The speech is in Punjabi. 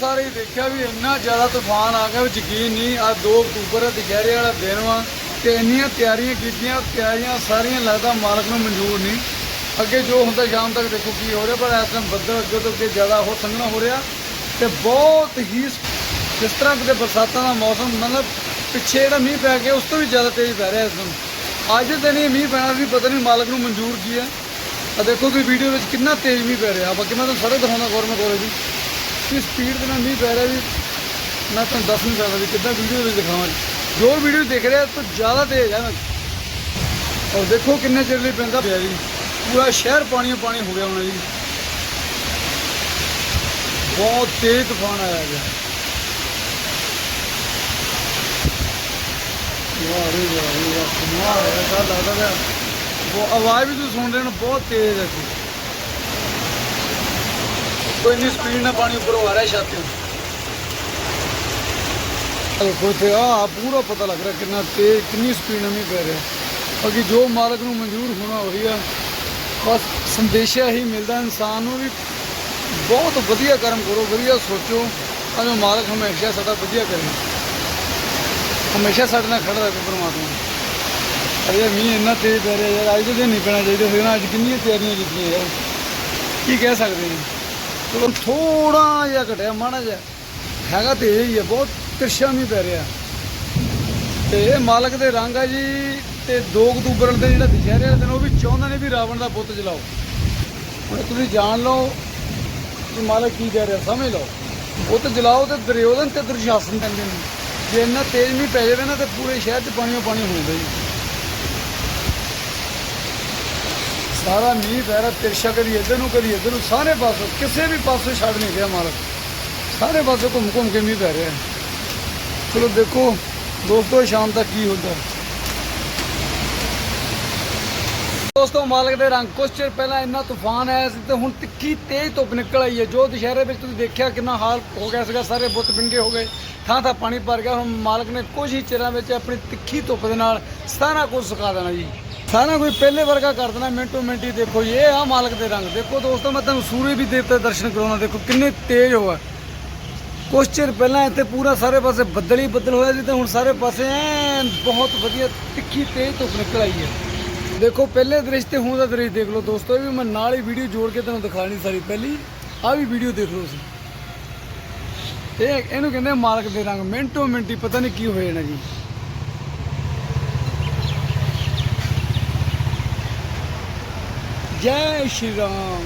ਸਾਰੇ ਦੇਖਿਆ ਵੀ ਇੰਨਾ ਜ਼ਿਆਦਾ ਤੂਫਾਨ ਆ ਗਿਆ ਵੀ ਯਕੀਨ ਨਹੀਂ ਆ 2 ਅਕਤੂਬਰ ਦੁਪਹਿਰੇ ਵਾਲਾ ਦਿਨ ਵਾ ਤੇ ਇੰਨੀਆਂ ਤਿਆਰੀਆਂ ਕੀਤੀਆਂ, ਤਿਆਰੀਆਂ ਸਾਰੀਆਂ ਲੱਗਦਾ ਮਾਲਕ ਨੂੰ ਮਨਜ਼ੂਰ ਨਹੀਂ। ਅੱਗੇ ਜੋ ਹੁੰਦਾ ਸ਼ਾਮ ਤੱਕ ਦੇਖੋ ਕੀ ਹੋ ਰਿਹਾ, ਪਰ ਇਸ ਟਾਈਮ ਬੱਦਲ ਅੱਗੇ ਤੋਂ ਅੱਗੇ ਜ਼ਿਆਦਾ ਹੋ ਸੰਘਣਾ ਹੋ ਰਿਹਾ ਤੇ ਬਹੁਤ ਹੀ ਜਿਸ ਤਰ੍ਹਾਂ ਕਿਤੇ ਬਰਸਾਤਾਂ ਦਾ ਮੌਸਮ, ਮਤਲਬ ਪਿੱਛੇ ਜਿਹੜਾ ਮੀਂਹ ਪੈ ਗਿਆ, ਉਸ ਤੋਂ ਵੀ ਜ਼ਿਆਦਾ ਤੇਜ਼ ਪੈ ਰਿਹਾ ਇਸ ਦਿਨ ਅੱਜ ਦਿਨ ਹੀ ਮੀਂਹ ਪੈਣਾ ਵੀ ਪਤਾ ਨਹੀਂ ਮਾਲਕ ਨੂੰ ਮਨਜ਼ੂਰ ਕੀ ਹੈ। ਆ ਦੇਖੋ ਕਿ ਵੀਡੀਓ ਵਿੱਚ ਕਿੰਨਾ ਤੇਜ਼ ਮੀਂਹ ਪੈ ਰਿਹਾ। ਬਾਕੀ ਮੈਂ ਤੁਹਾਨੂੰ ਸਾਰੇ ਦਿਖਾਉਂਦਾ ਗੌਰਮੈਂਟ ਕੋਲੇ ਜੀ। ਕਿ ਸਪੀਡ ਦੇ ਨਾਲ ਮੀਂਹ ਪੈ ਰਿਹਾ ਵੀ ਮੈਂ ਤੁਹਾਨੂੰ ਦੱਸ ਨਹੀਂ ਸਕਦਾ ਵੀ ਕਿੱਦਾਂ ਵੀਡੀਓ ਵਿੱਚ ਦਿਖਾਵਾਂ ਜੋ। ਵੀਡੀਓ ਦੇਖ ਰਿਹਾ, ਤੋਂ ਜ਼ਿਆਦਾ ਤੇਜ਼ ਹੈ। ਮੈਂ ਔਰ ਦੇਖੋ ਕਿੰਨੇ ਚਿਰ ਲਈ ਪੈਂਦਾ ਪਿਆ ਜੀ। ਪੂਰਾ ਸ਼ਹਿਰ ਪਾਣੀ ਪਾਣੀ ਹੋ ਗਿਆ ਹੁਣ ਜੀ। ਬਹੁਤ ਤੇਜ਼ ਤੂਫਾਨ ਆਇਆ ਗਿਆ ਵਾਹ ਰੇ ਵਾਹ ਵਾਹ। ਕਮਾਲ ਹੈ ਤਾਂ ਲੱਗਦਾ ਉਹ ਆਵਾਜ਼ ਵੀ ਤੁਸੀਂ ਸੁਣ ਰਹੇ ਹੋ ਬਹੁਤ ਤੇਜ਼ ਹੈ ਜੀ। ਕੋਈ ਨਹੀਂ ਸਪੀਡ ਨਾਲ ਪਾਣੀ ਉੱਪਰੋਂ ਆ ਰਿਹਾ ਛੱਤ ਤੋਂ। ਦੇਖੋ ਤੇ ਆ ਪੂਰਾ ਪਤਾ ਲੱਗ ਰਿਹਾ ਕਿੰਨਾ ਤੇਜ਼, ਕਿੰਨੀ ਸਪੀਡ ਨਾਲ ਮੀਂਹ ਪੈ ਰਿਹਾ। ਬਾਕੀ ਜੋ ਮਾਲਕ ਨੂੰ ਮਨਜ਼ੂਰ ਹੋਣਾ ਹੋ ਰਹੀ ਆ। ਬਸ ਸੰਦੇਸ਼ਾ ਹੀ ਮਿਲਦਾ, ਇਨਸਾਨ ਨੂੰ ਵੀ ਬਹੁਤ ਵਧੀਆ ਕਰਮ ਕਰੋ, ਵਧੀਆ ਸੋਚੋ। ਤਾਂ ਜੋ ਮਾਲਕ ਹਮੇਸ਼ਾ ਸਾਡਾ ਵਧੀਆ ਕਰੇ। ਹਮੇਸ਼ਾ ਸਾਡੇ ਨਾਲ ਖੜਾ ਰਹੇ ਪਰਮਾਤਮਾ। ਅਰੇ ਮੀਂਹ ਇੰਨਾ ਤੇਜ਼ ਪੈ ਰਿਹਾ ਯਾਰ, ਅੱਜ ਦੇ ਦਿਨ ਨਹੀਂ ਪੈਣਾ ਚਾਹੀਦਾ। ਸੀ ਨਾ ਅੱਜ ਕਿੰਨੀਆਂ ਤਿਆਰੀਆਂ ਕੀਤੀਆਂ ਯਾਰ। ਕੀ ਕਹਿ ਸਕਦੇ ਹਾਂ ਚਲੋ ਥੋੜਾ ਜਿਹਾ ਘਟਿਆ, ਮਾੜਾ ਜਿਹਾ। ਹੈਗਾ ਤੇਜ਼ ਹੀ ਹੈ ਬਹੁਤ ਤਿਰਛਾ ਮੀਂਹ ਪੈ ਰਿਹਾ। ਤੇ ਇਹ ਮਾਲਕ ਦੇ ਰੰਗ ਆ ਜੀ, ਤੇ 2 ਅਕਤੂਬਰ ਦੇ ਦਿਨ ਜਿਹੜਾ ਦੁਸ਼ਹਿਰੇ ਵਾਲੇ ਦਿਨ, ਉਹ ਵੀ ਚਾਹੁੰਦੇ ਨੇ ਵੀ ਰਾਵਣ ਦਾ ਬੁੱਤ ਜਲਾਓ। ਹੁਣ ਤੁਸੀਂ ਜਾਣ ਲਓ ਕਿ ਮਾਲਕ ਕੀ ਕਹਿ ਰਿਹਾ, ਸਮਝ ਲਓ। ਬੁੱਤ ਜਲਾਓ ਤੇ ਦੁਰਯੋਧਨ ਤੇ ਦੁਰਸ਼ਾਸਨ ਕਹਿੰਦੇ ਨੇ। ਜੇ ਇੰਨਾ ਤੇਜ਼ ਮੀਂਹ ਪੈ ਜਾਵੇ ਨਾ, ਤੇ ਪੂਰੇ ਸ਼ਹਿਰ 'ਚ ਪਾਣੀਓ ਪਾਣੀ ਹੋ। ਜਾਂਦਾ ਜੀ ਸਾਰਾ ਮੀਂਹ ਪੈ ਰਿਹਾ ਤਿਰਛਾ ਕਦੀ ਇੱਧਰ ਨੂੰ ਕਦੀ ਇੱਧਰ ਨੂੰ ਸਾਰੇ ਪਾਸੇ, ਕਿਸੇ ਵੀ ਪਾਸੇ ਛੱਡ ਨਹੀਂ ਰਿਹਾ ਮਾਲਕ। ਸਾਰੇ ਪਾਸੇ ਘੁੰਮ ਘੁੰਮ ਕੇ ਮੀਂਹ ਪੈ ਰਿਹਾ ਚਲੋ ਦੇਖੋ, ਦੋਸਤੋ, ਸ਼ਾਮ ਤੱਕ ਕੀ ਹੁੰਦਾ ਦੋਸਤੋ, ਮਾਲਕ ਦੇ ਰੰਗ, ਕੁਛ ਚਿਰ ਪਹਿਲਾਂ ਇੰਨਾ ਤੂਫਾਨ ਆਇਆ ਸੀ ਤੇ ਹੁਣ ਤਿੱਖੀ ਤੇਜ਼ ਧੁੱਪ ਨਿਕਲ ਆਈ ਹੈ। ਜੋ ਦੁਸ਼ਹਿਰੇ ਵਿੱਚ ਤੁਸੀਂ ਦੇਖਿਆ ਕਿੰਨਾ ਹਾਲ ਹੋ ਗਿਆ ਸੀਗਾ, ਸਾਰੇ ਬੁੱਤ ਬਿੰਗੇ ਹੋ ਗਏ, ਥਾਂ ਥਾਂ ਪਾਣੀ ਭਰ ਗਿਆ। ਹੁਣ ਮਾਲਕ ਨੇ ਕੁਝ ਹੀ ਚਿਰਾਂ ਵਿੱਚ ਆਪਣੀ ਤਿੱਖੀ ਧੁੱਪ ਦੇ ਨਾਲ ਸਾਰਾ ਕੁਝ ਸੁਕਾ ਦੇਣਾ ਜੀ। ਸਾਰਾ ਕੋਈ ਪਹਿਲੇ ਵਰਗਾ ਕਰ ਦੇਣਾ ਮਿੰਟੋ ਮਿੰਟ ਹੀ ਦੇਖੋ ਜੀ, ਇਹ ਆ ਮਾਲਕ ਦੇ ਰੰਗ। ਦੇਖੋ ਦੋਸਤੋ ਮੈਂ ਤੁਹਾਨੂੰ ਸੂਰਜ ਵੀ ਦੇਵਤਾ ਦਰਸ਼ਨ ਕਰਾਉਣਾ ਦੇਖੋ ਕਿੰਨੇ ਤੇਜ਼ ਹੋਆ ਕੁਛ ਚਿਰ ਪਹਿਲਾਂ ਇੱਥੇ ਪੂਰਾ ਸਾਰੇ ਪਾਸੇ ਬੱਦਲ ਹੀ ਬੱਦਲ ਹੋਇਆ ਸੀ ਤੇ ਹੁਣ ਸਾਰੇ ਪਾਸੇ ਐਨ ਬਹੁਤ ਵਧੀਆ ਤਿੱਖੀ ਤੇਜ਼ ਧੁੱਪ ਨਿਕਲ ਆਈ ਹੈ। ਦੇਖੋ ਪਹਿਲੇ ਦ੍ਰਿਸ਼ ਤੇ ਹੁਣ ਦਾ ਦ੍ਰਿਸ਼ ਦੇਖ ਲਓ ਦੋਸਤੋ ਇਹ ਵੀ ਮੈਂ ਨਾਲ ਹੀ ਵੀਡੀਓ ਜੋੜ ਕੇ ਤੁਹਾਨੂੰ ਦਿਖਾਣੀ ਸਾਰੀ। ਪਹਿਲੀ ਆ ਵੀ ਵੀਡੀਓ ਦੇਖ ਲਓ ਤੁਸੀਂ। ਇਹ ਇਹਨੂੰ ਕਹਿੰਦੇ ਮਾਲਕ ਦੇ ਰੰਗ। ਮਿੰਟੋ ਮਿੰਟੀ ਪਤਾ ਨਹੀਂ ਕੀ ਹੋ ਜਾਣਾ ਜੀ। ਜੈ ਸ਼੍ਰੀ ਰਾਮ